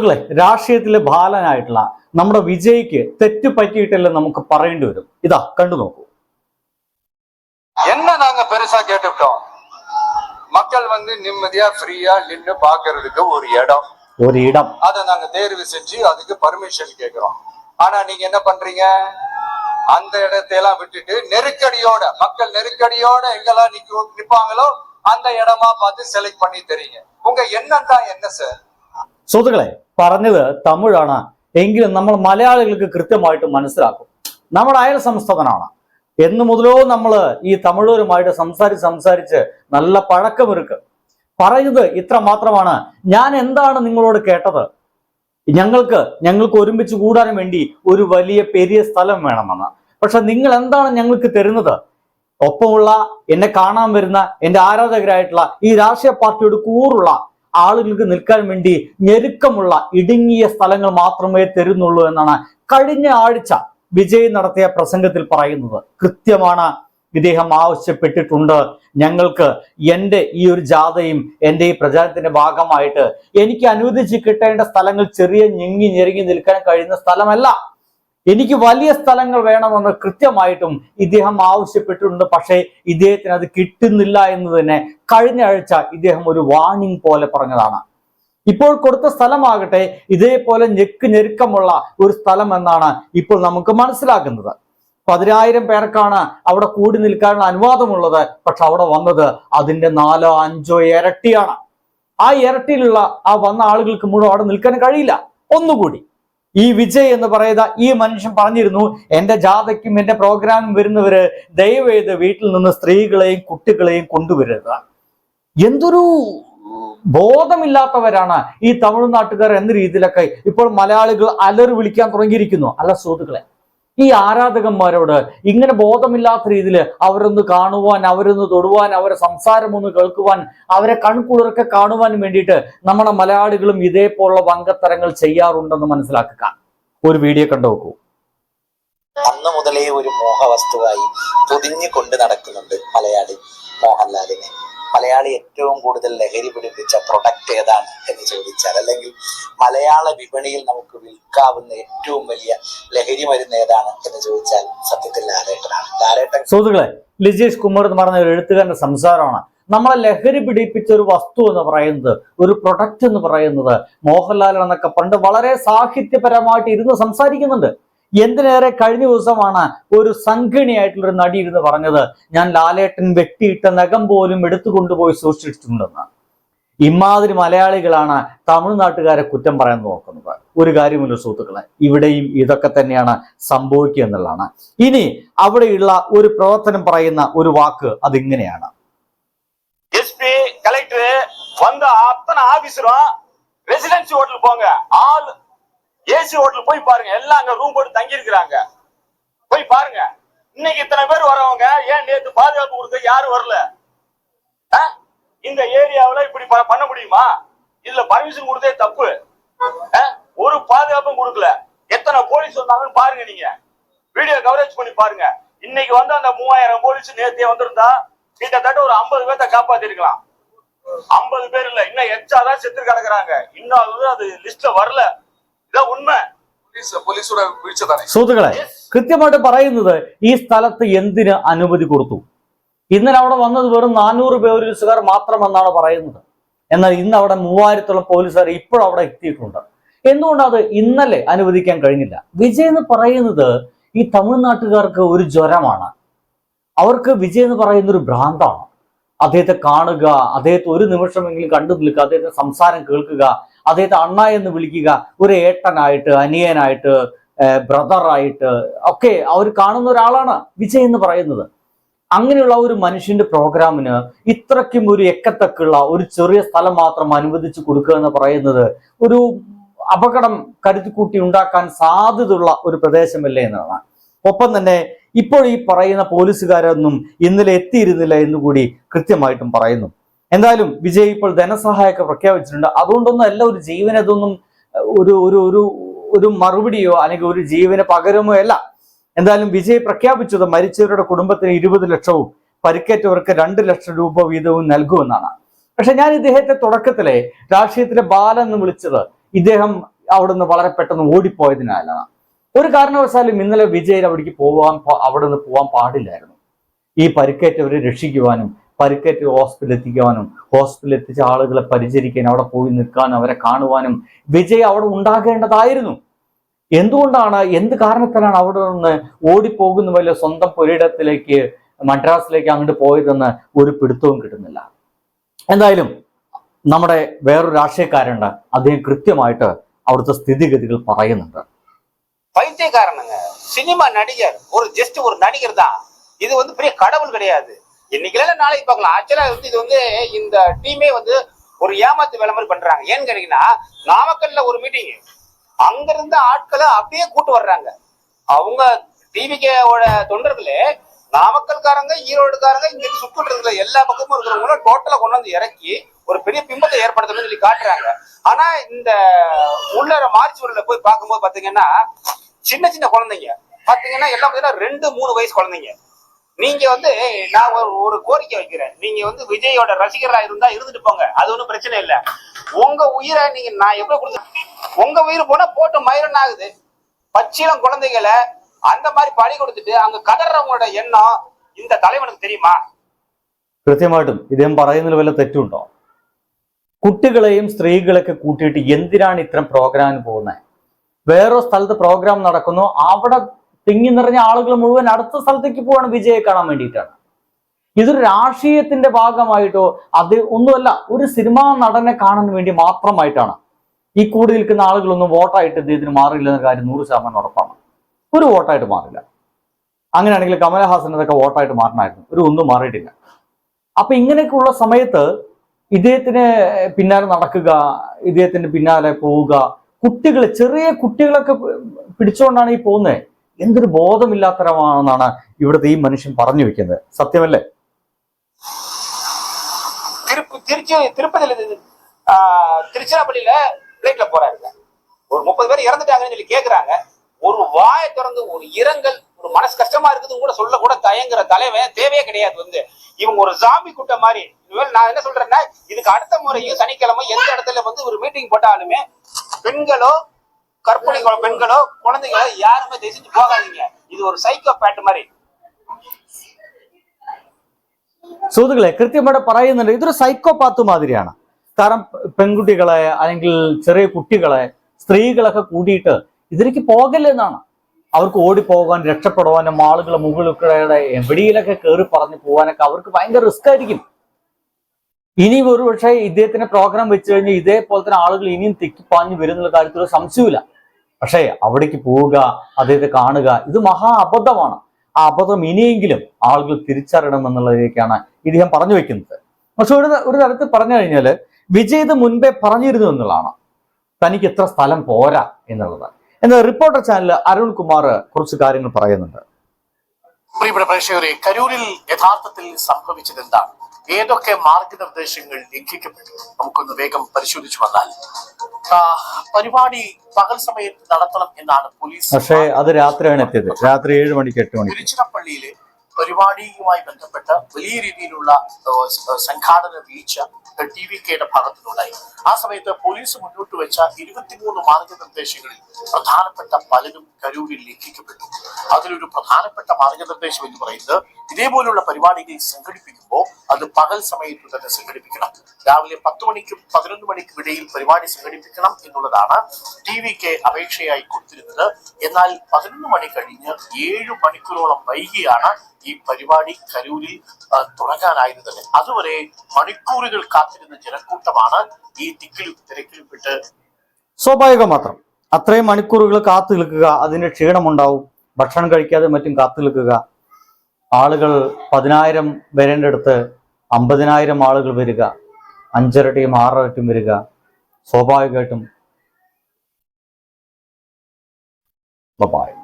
സുഹൃത്തുക്കളെ രാഷ്ട്രീയത്തിലെ ബാലനായിട്ടുള്ള നമ്മുടെ വിജയ്ക്ക് തെറ്റ് പറ്റിയിട്ടില്ല നമുക്ക് പറയേണ്ടി വരും ഇതാ കണ്ടു നോക്കൂ என்ன நாங்க பெருசா கேட்டுவிட்டோம் மக்கள் வந்து நிம்மதியா ஃப்ரீயா நின்னு பாக்குறதுக்கு ஒரு இடம் ഒരിടം அதை நாங்க தேர்வு செஞ்சு அதுக்கு பர்மிஷன் கேக்குறோம் ஆனா நீங்க என்ன பண்றீங்க அந்த இடத்தையெல்லாம் விட்டுட்டு நெருக்கடியோட மக்கள் நெருக்கடியோட எங்கெல்லாம் நிக்க நிப்பாங்களோ அந்த இடமா பார்த்து செலக்ட் பண்ணி தரீங்க உங்க எண்ணம் தான் என்ன சார் സുഹൃത്തുക്കളെ പറഞ്ഞത് തമിഴാണ്. എങ്കിലും നമ്മൾ മലയാളികൾക്ക് കൃത്യമായിട്ട് മനസ്സിലാക്കും. നമ്മുടെ അയൽ സംസ്ഥാനമാണ് എന്നു മുതലോ നമ്മൾ ഈ തമിഴരുമായിട്ട് സംസാരിച്ച് സംസാരിച്ച് നല്ല പഴക്കമൊരുക്ക്. പറയുന്നത് ഇത്ര മാത്രമാണ്. ഞാൻ എന്താണ് നിങ്ങളോട് കേട്ടത്? ഞങ്ങൾക്ക് ഞങ്ങൾക്ക് ഒരുമിച്ച് കൂടാൻ വേണ്ടി ഒരു വലിയ പെരിയ സ്ഥലം വേണമെന്ന്. പക്ഷെ നിങ്ങൾ എന്താണ് ഞങ്ങൾക്ക് തരുന്നത്? ഒപ്പമുള്ള എന്നെ കാണാൻ വരുന്ന എന്റെ ആരാധകരായിട്ടുള്ള ഈ രാഷ്ട്രീയ പാർട്ടിയോട് കൂറുള്ള ആളുകൾക്ക് നിൽക്കാൻ വേണ്ടി ഞെരുക്കമുള്ള ഇടുങ്ങിയ സ്ഥലങ്ങൾ മാത്രമേ തരുന്നുള്ളൂ എന്നാണ് കഴിഞ്ഞ ആഴ്ച വിജയ് നടത്തിയ പ്രസംഗത്തിൽ പറയുന്നത്. കൃത്യമാണ് ഇദ്ദേഹം ആവശ്യപ്പെട്ടിട്ടുണ്ട്. ഞങ്ങൾക്ക് എന്റെ ഈ ഒരു ജാഥയും എന്റെ ഈ പ്രചാരണത്തിന്റെ ഭാഗമായിട്ട് എനിക്ക് അനുവദിച്ച് കിട്ടേണ്ട സ്ഥലങ്ങൾ ചെറിയ ഞെങ്ങി ഞെരുങ്ങി നിൽക്കാൻ കഴിയുന്ന സ്ഥലമല്ല. എനിക്ക് വലിയ സ്ഥലങ്ങൾ വേണമെന്ന് കൃത്യമായിട്ടും ഇദ്ദേഹം ആവശ്യപ്പെട്ടിട്ടുണ്ട്. പക്ഷേ ഇദ്ദേഹത്തിന് അത് കിട്ടുന്നില്ല എന്ന് തന്നെ കഴിഞ്ഞ ആഴ്ച ഇദ്ദേഹം ഒരു വാണിംഗ് പോലെ പറഞ്ഞതാണ്. ഇപ്പോൾ കൊടുത്ത സ്ഥലമാകട്ടെ ഇതേപോലെ ഞെക്ക് ഞെരുക്കമുള്ള ഒരു സ്ഥലം എന്നാണ് ഇപ്പോൾ നമുക്ക് മനസ്സിലാക്കുന്നത് പതിനായിരം പേർക്കാണ് അവിടെ കൂടി നിൽക്കാനുള്ള അനുവാദമുള്ളത്. പക്ഷെ അവിടെ വന്നത് അതിന്റെ നാലോ അഞ്ചോ ഇരട്ടിയാണ്. ആ ഇരട്ടിയിലുള്ള ആ വന്ന ആളുകൾക്ക് മുഴുവൻ അവിടെ നിൽക്കാൻ കഴിയില്ല. ഒന്നുകൂടി. ഈ വിജയ് എന്ന് പറയുന്ന ഈ മനുഷ്യൻ പറഞ്ഞിരുന്നു എന്റെ ജാഥയ്ക്കും എന്റെ പ്രോഗ്രാമിനും വരുന്നവര് ദയവേത് വീട്ടിൽ നിന്ന് സ്ത്രീകളെയും കുട്ടികളെയും കൊണ്ടുവരരുത്. എന്തൊരു ബോധമില്ലാത്തവരാണ് ഈ തമിഴ്നാട്ടുകാർ എന്ന രീതിയിലൊക്കെ ഇപ്പോൾ മലയാളികൾ അലറി വിളിക്കാൻ തുടങ്ങിയിരിക്കുന്നു. അല്ല സുഹൃത്തുക്കളെ ഈ ആരാധകന്മാരോട് ഇങ്ങനെ ബോധമില്ലാത്ത രീതിയിൽ അവരൊന്ന് കാണുവാൻ അവരൊന്ന് തൊടുവാൻ അവരെ സംസാരം ഒന്ന് കേൾക്കുവാൻ അവരെ കൺകുളിർക്കെ കാണുവാൻ വേണ്ടിയിട്ട് നമ്മുടെ മലയാളികളും ഇതേപോലുള്ള വങ്കത്തരങ്ങൾ ചെയ്യാറുണ്ടെന്ന് മനസ്സിലാക്കുക. ഒരു വീഡിയോ കണ്ടു നോക്കൂ. അന്ന് മുതലേ ഒരു മോഹവസ്തുവായി പൊതിഞ്ഞു കൊണ്ട് നടക്കുന്നുണ്ട് മലയാളി മോഹൻലാലിനെ. മലയാളി ഏറ്റവും കൂടുതൽ ലഹരി പിടിപ്പിച്ച പ്രൊഡക്റ്റ് ഏതാണ് എന്ന് ചോദിച്ചാൽ അല്ലെങ്കിൽ മലയാള വിപണിയിൽ നമുക്ക് വിൽക്കാവുന്ന ഏറ്റവും വലിയ ലഹരി മരുന്ന് ഏതാണ് എന്ന് ചോദിച്ചാൽ സത്യത്തിൽ ലാലേട്ടനാണ്. ലാലേട്ടൻ സുഹൃത്തുക്കളെ ലിജേഷ് കുമാർ എന്ന് പറഞ്ഞ ഒരു എഴുത്തുകാരന്റെ സംസാരമാണ്. നമ്മളെ ലഹരി പിടിപ്പിച്ച ഒരു വസ്തു എന്ന് പറയുന്നത് ഒരു പ്രൊഡക്റ്റ് എന്ന് പറയുന്നത് മോഹൻലാൽ എന്നൊക്കെ പണ്ട് വളരെ സാഹിത്യപരമായിട്ട് ഇരുന്ന് സംസാരിക്കുന്നുണ്ട്. എന്തിനേറെ കഴിഞ്ഞ ദിവസമാണ് ഒരു സംഘിണിയായിട്ടുള്ള ഒരു നടി ഇരുന്ന് പറഞ്ഞത് ഞാൻ ലാലേട്ടൻ വെട്ടിയിട്ട നഖം പോലും എടുത്തു കൊണ്ടുപോയി സൂക്ഷിച്ചിട്ടുണ്ടെന്ന് ഇമാതിരി മലയാളികളാണ് തമിഴ്നാട്ടുകാരെ കുറ്റം പറയാൻ നോക്കുന്നത് ഒരു കാര്യമില്ല സുഹൃത്തുക്കളെ ഇവിടെയും ഇതൊക്കെ തന്നെയാണ് സംഭവിക്കുക എന്നുള്ളതാണ് ഇനി അവിടെയുള്ള ഒരു പ്രവർത്തനം പറയുന്ന ഒരു വാക്ക് അതിങ്ങനെയാണ് எஸ்பி கலெக்டர் வந்த அத்தனை ஆபீசரும் ரெசிடென்சி ஹோட்டல் போங்க ஆல் ஏசி ஹோட்டல் போய் பாருங்க எல்லாம் அங்க ரூம் போட்டு தங்கி இருக்கிறாங்க போய் பாருங்க. இன்னைக்கு இத்தனை பேர் வரவங்க ஏன் நேத்து பாதுகாப்பு கொடுக்க யாரும் வரல? இந்த ஏரியாவுல இப்படி பண்ண முடியுமா? இதுல பர்மிஷன் கொடுத்தே தப்பு. ஒரு பாதுகாப்பும் கொடுக்கல. எத்தனை போலீஸ் வந்தாங்கன்னு பாருங்க நீங்க. வீடியோ கவரேஜ் பண்ணி பாருங்க. இன்னைக்கு வந்து அந்த மூவாயிரம் போலீஸ் நேத்தே வந்திருந்தா கிட்டத்தட்ட ஒரு ஐம்பது பேர்த்த காப்பாத்திருக்கலாம். ஐம்பது பேர் இல்ல. இன்னும் எச்சா தான் செத்து கிடக்குறாங்க. இன்னும் அது லிஸ்ட்ல வரல. இதான் உண்மை. സുഹൃത്തുക്കളെ കൃത്യമായിട്ട് പറയുന്നത് ഈ സ്ഥലത്ത് എന്തിന് അനുമതി കൊടുത്തു? ഇന്നലെ അവിടെ വന്നത് വെറും നാനൂറ് പോലീസുകാർ മാത്രമെന്നാണ് പറയുന്നത്. എന്നാൽ ഇന്ന് അവിടെ മൂവായിരത്തോളം പോലീസുകാർ ഇപ്പോഴും അവിടെ എത്തിയിട്ടുണ്ട്. എന്തുകൊണ്ടത് ഇന്നലെ അനുവദിക്കാൻ കഴിഞ്ഞില്ല? വിജയ് എന്ന് പറയുന്നത് ഈ തമിഴ്നാട്ടുകാർക്ക് ഒരു ജ്വരമാണ്. അവർക്ക് വിജയ് എന്ന് പറയുന്ന ഒരു ഭ്രാന്താണ്. അദ്ദേഹത്തെ കാണുക അദ്ദേഹത്തെ ഒരു നിമിഷമെങ്കിലും കണ്ടു നിൽക്കുക അദ്ദേഹത്തെ സംസാരം കേൾക്കുക അദ്ദേഹത്തെ അണ്ണ എന്ന് വിളിക്കുക ഒരു ഏട്ടനായിട്ട് അനിയനായിട്ട് ബ്രദറായിട്ട് ഒക്കെ അവർ കാണുന്ന ഒരാളാണ് വിജയ് എന്ന് പറയുന്നത്. അങ്ങനെയുള്ള ഒരു മനുഷ്യന്റെ പ്രോഗ്രാമിന് ഇത്രയ്ക്കും ഒരു എക്കത്തക്കുള്ള ഒരു ചെറിയ സ്ഥലം മാത്രം അനുവദിച്ചു കൊടുക്കുക എന്ന് പറയുന്നത് ഒരു അപകടം കരുതിക്കൂട്ടി ഉണ്ടാക്കാൻ സാധ്യതയുള്ള ഒരു പ്രദേശമല്ലേ എന്നാണ്. ഒപ്പം തന്നെ ഇപ്പോൾ ഈ പറയുന്ന പോലീസുകാരൊന്നും ഇന്നലെ എത്തിയിരുന്നില്ല എന്നുകൂടി കൃത്യമായിട്ടും പറയുന്നു. എന്തായാലും വിജയ് ഇപ്പോൾ ധനസഹായമൊക്കെ പ്രഖ്യാപിച്ചിട്ടുണ്ട്. അതുകൊണ്ടൊന്നും അല്ല ഒരു ജീവനതൊന്നും ഒരു ഒരു ഒരു ഒരു മറുപടിയോ അല്ലെങ്കിൽ ഒരു ജീവന പകരമോ അല്ല. എന്തായാലും വിജയ് പ്രഖ്യാപിച്ചത് മരിച്ചവരുടെ കുടുംബത്തിന് ഇരുപത് ലക്ഷവും പരിക്കേറ്റവർക്ക് രണ്ട് ലക്ഷം രൂപ വീതവും നൽകുമെന്നാണ്. പക്ഷെ ഞാൻ ഇദ്ദേഹത്തെ തുടക്കത്തിലെ രാഷ്ട്രീയത്തിലെ ബാലൻ എന്ന് വിളിച്ചത് ഇദ്ദേഹം അവിടുന്ന് വളരെ പെട്ടെന്ന് ഓടിപ്പോയതിനാലാണ്. ഒരു കാരണവശാലും ഇന്നലെ വിജയൻ അവിടേക്ക് പോവാൻ അവിടെ നിന്ന് പോവാൻ പാടില്ലായിരുന്നു. ഈ പരിക്കേറ്റവരെ രക്ഷിക്കുവാനും പരിക്കേറ്റ് ഹോസ്പിറ്റലിൽ എത്തിക്കുവാനും ഹോസ്പിറ്റലിൽ എത്തിച്ച ആളുകളെ പരിചരിക്കാനും അവിടെ പോയി നിൽക്കാനും അവരെ കാണുവാനും വിജയ് അവിടെ ഉണ്ടാകേണ്ടതായിരുന്നു എന്തുകൊണ്ടാണ് എന്ത് കാരണത്തിലാണ് അവിടെ നിന്ന് ഓടിപ്പോകുന്ന പോലെ സ്വന്തം പുരയിടത്തിലേക്ക് മദ്രാസിലേക്ക് അങ്ങോട്ട് പോയതെന്ന് ഒരു പിടുത്തവും കിട്ടുന്നില്ല എന്തായാലും നമ്മുടെ വേറൊരു രാഷ്ട്രീയക്കാരുണ്ട് അദ്ദേഹം കൃത്യമായിട്ട് അവിടുത്തെ സ്ഥിതിഗതികൾ പറയുന്നുണ്ട് பைத்தியக்காரனுங்க சினிமா நடிகர் ஒரு ஜஸ்ட் ஒரு நடிகர் தான் இது வந்து பெரிய கடவுள் கிடையாது இன்னைக்கு இல்ல நாளைக்கு பார்க்கலாம். ஆக்சுவலா வந்து இது வந்து இந்த டீமே வந்து ஒரு ஏமாத்து வேலை மாதிரி பண்றாங்க. ஏன்னு கேட்டீங்கன்னா நாமக்கல்ல ஒரு மீட்டிங் அங்க இருந்த ஆட்களை அப்படியே கூட்டு வர்றாங்க. அவங்க டிவிகேவோட தொண்டர்களே நாமக்கல்காரங்க ஈரோடுக்காரங்க இங்க சுத்திட்டு இருக்கிற எல்லா பக்கமும் இருக்கிறவங்களும் டோட்டலா கொண்டு வந்து இறக்கி ஒரு பெரிய பிம்பத்தை ஏற்படுத்தணும்னு சொல்லி காட்டுறாங்க. ஆனா இந்த உள்ளர மார்ச் ஊர்ல போய் பார்க்கும்போது பாத்தீங்கன்னா சின்ன சின்ன குழந்தைங்க. பாத்தீங்கன்னா எல்லாம் பாத்தீங்கன்னா ரெண்டு மூணு வயசு குழந்தைங்க. நீங்க வந்து நான் ஒரு ஒரு கோரிக்கை வைக்கிறேன் நீங்க வந்து விஜயோட ரசிகரா இருந்தா இருந்துட்டு போங்க அது ஒண்ணும் பிரச்சனை இல்ல உங்க உயிரை நீங்க நான் எவ்வளவு கொடுத்து உங்க உயிர் போனா போட்டு மயிரன் ஆகுது பச்சிளம் குழந்தைகளை அந்த மாதிரி பழி கொடுத்துட்டு அங்க கதறவங்களோட எண்ணம் இந்த தலைவனுக்கு தெரியுமா കൃത്യമായിട്ടും ഇദ്ദേഹം പറയുന്നതിൽ വല്ല തെറ്റുണ്ടോ കുട്ടികളെയും സ്ത്രീകളെയൊക്കെ കൂട്ടിയിട്ട് എന്തിനാണ് ഇത്തരം പ്രോഗ്രാമിന് പോകുന്നത് വേറെ സ്ഥലത്ത് പ്രോഗ്രാം നടക്കുന്നു അവിടെ തിങ്ങി നിറഞ്ഞ ആളുകൾ മുഴുവൻ അടുത്ത സ്ഥലത്തേക്ക് പോവാണ് വിജയെ കാണാൻ വേണ്ടിയിട്ടാണ്. ഇതൊരു രാഷ്ട്രീയത്തിന്റെ ഭാഗമായിട്ടോ അത് ഒന്നുമല്ല ഒരു സിനിമാ നടനെ കാണാൻ വേണ്ടി മാത്രമായിട്ടാണ് ഈ കൂടി നിൽക്കുന്ന ആളുകളൊന്നും വോട്ടായിട്ട് ഇദ്ദേഹത്തിന് മാറില്ല എന്ന കാര്യം നൂറ് ശതമാനം ഉറപ്പാണ്. ഒരു വോട്ടായിട്ട് മാറില്ല അങ്ങനെയാണെങ്കിൽ കമലഹാസൻ ഇതൊക്കെ വോട്ടായിട്ട് മാറണമായിരുന്നു. ഒരു ഒന്നും മാറിയിട്ടില്ല. അപ്പൊ ഇങ്ങനെയൊക്കെയുള്ള സമയത്ത് ഇദ്ദേഹത്തിന് പിന്നാലെ നടക്കുക ഇദ്ദേഹത്തിന്റെ പിന്നാലെ പോവുക കുട്ടികൾ ചെറിയ കുട്ടികളൊക്കെ പിടിച്ചുകൊണ്ടാണ് ഈ പോകുന്നത്. എന്തൊരു ബോധമില്ലാത്തരമാണെന്നാണ് ഇവിടുത്തെ ഈ മനുഷ്യൻ പറഞ്ഞു വെക്കുന്നത് സത്യമല്ലേ திருப்பு திருச்சி திருப்பதியில இது, ஆஹ், திருச்சிராப்பள்ளியில பிளைட்ல போறாருங்க ஒரு முப்பது பேர் இறந்துட்டாங்கன்னு சொல்லி கேக்குறாங்க ஒரு வாயை திறந்து ஒரு இரங்கல் ஒரு மனசு கஷ்டமா இருக்குதுன்னு கூட சொல்ல கூட தயங்குற தலைவன் தேவையே கிடையாது வந்து இவங்க ஒரு ஜாம்பி கூட்டம் மாதிரி இனிமேல் நான் என்ன சொல்றேன்னா இதுக்கு அடுத்த முறையும் சனிக்கிழமை எந்த இடத்துல வந்து ஒரு மீட்டிங் போட்டாலுமே பெண்களோ கற்பனை கொ- பெண்களோ குழந்தைகளோ யாருமே தயவு செஞ்சு போகாதீங்க இது ஒரு சைக்கோ பேட் மாதிரி സുഹൃത്തുക്കളെ കൃത്യമായിട്ട് പറയുന്നുണ്ട് ഇതൊരു സൈക്കോപാത്ത് മാതിരിയാണ് കാരണം പെ- പെൺകുട്ടികളെ അല്ലെങ്കിൽ ചെറിയ കുട്ടികളെ സ്ത്രീകളൊക്കെ കൂടിയിട്ട് ഇതിലേക്ക് പോകല്ലെന്നാണ് അവർക്ക് ഓടിപ്പോകാൻ രക്ഷപ്പെടുവാനും ആളുകളെ മുകളിലൂടെ എവിടെയിലൊക്കെ കയറി പറഞ്ഞു പോകാനൊക്കെ അവർക്ക് ഭയങ്കര റിസ്ക് ആയിരിക്കും ഇനി ഒരു പക്ഷേ ഇദ്ദേഹത്തിന്റെ പ്രോഗ്രാം വെച്ച് കഴിഞ്ഞാൽ ഇതേപോലെ തന്നെ ആളുകൾ ഇനിയും തെക്കിപ്പാഞ്ഞു വരുന്നുള്ള കാര്യത്തിൽ ഒരു സംശയമില്ല പക്ഷേ അവിടേക്ക് പോവുക അദ്ദേഹത്തെ കാണുക ഇത് മഹാ അബദ്ധമാണ്. ആ അബദ്ധം ഇനിയെങ്കിലും ആളുകൾ തിരിച്ചറിയണം എന്നുള്ളതിലേക്കാണ് ഇദ്ദേഹം പറഞ്ഞു വെക്കുന്നത്. പക്ഷെ ഒരു ഒരു തരത്തിൽ പറഞ്ഞു കഴിഞ്ഞാൽ വിജയ് ഇത് മുൻപേ പറഞ്ഞിരുന്നു എന്നുള്ളതാണ്. തനിക്ക് ഇത്ര സ്ഥലം പോരാ എന്നുള്ളത്. എന്നാൽ റിപ്പോർട്ടർ ചാനൽ അരുൺകുമാർ കുറച്ച് കാര്യങ്ങൾ പറയുന്നുണ്ട്. പ്രിയപ്പെട്ട പ്രേക്ഷകരെ കരൂരിൽ യഥാർത്ഥത്തിൽ സംഭവിച്ചത് എന്താണ്? ഏതൊക്കെ മാർഗനിർദ്ദേശങ്ങൾ ലംഘിക്കപ്പെട്ടു? നമുക്കൊന്ന് വേഗം പരിശോധിച്ചു വന്നാൽ. പരിപാടി പകൽ സമയത്ത് നടത്തണം എന്നാണ് പോലീസ് പക്ഷേ അത് രാത്രിയാണ് എത്തിയത്. രാത്രി ഏഴ് മണിക്ക് എട്ട് മണി തിരുച്ചിറപ്പള്ളിയിലെ പരിപാടിയുമായി ബന്ധപ്പെട്ട വലിയ രീതിയിലുള്ള സംഘാടന വീഴ്ച ടി വി കെയുടെ ഭാഗത്തുനിന്നുണ്ടായി. ആ സമയത്ത് പോലീസ് മുന്നോട്ട് വെച്ച ഇരുപത്തിമൂന്ന് മാർഗനിർദ്ദേശങ്ങളിൽ പ്രധാനപ്പെട്ട പലതും കരൂരിൽ ലംഘിക്കപ്പെട്ടു. അതിലൊരു പ്രധാനപ്പെട്ട മാർഗനിർദ്ദേശം എന്ന് പറയുന്നത് ഇതേപോലുള്ള പരിപാടികൾ സംഘടിപ്പിക്കുമ്പോൾ അത് പകൽ സമയത്ത് തന്നെ സംഘടിപ്പിക്കണം. രാവിലെ പത്ത് മണിക്കും പതിനൊന്ന് മണിക്കും ഇടയിൽ പരിപാടി സംഘടിപ്പിക്കണം എന്നുള്ളതാണ് ടി വിക്ക് അപേക്ഷയായി കൊടുത്തിരുന്നത്. എന്നാൽ പതിനൊന്ന് മണി കഴിഞ്ഞ് ഏഴു മണിക്കൂറോളം വൈകിയാണ് ഈ പരിപാടി കരൂരിൽ തുടങ്ങാനായത് തന്നെ അതുവരെ മണിക്കൂറുകൾ കാത്തിരുന്ന ജനക്കൂട്ടമാണ് ഈ തിക്കിലും തിരക്കിലും വിട്ട് സ്വാഭാവികം മാത്രം. അത്രയും മണിക്കൂറുകൾ കാത്തു നിൽക്കുക അതിന്റെ ക്ഷീണമുണ്ടാവും. ഭക്ഷണം കഴിക്കാതെ മറ്റും കാത്തു നിൽക്കുക. ആളുകൾ പതിനായിരം വരേണ്ടടുത്ത് അമ്പതിനായിരം ആളുകൾ വരിക. അഞ്ചരട്ടിയും ആറരട്ടിയും വരിക. സ്വാഭാവികമായിട്ടും. ബൈ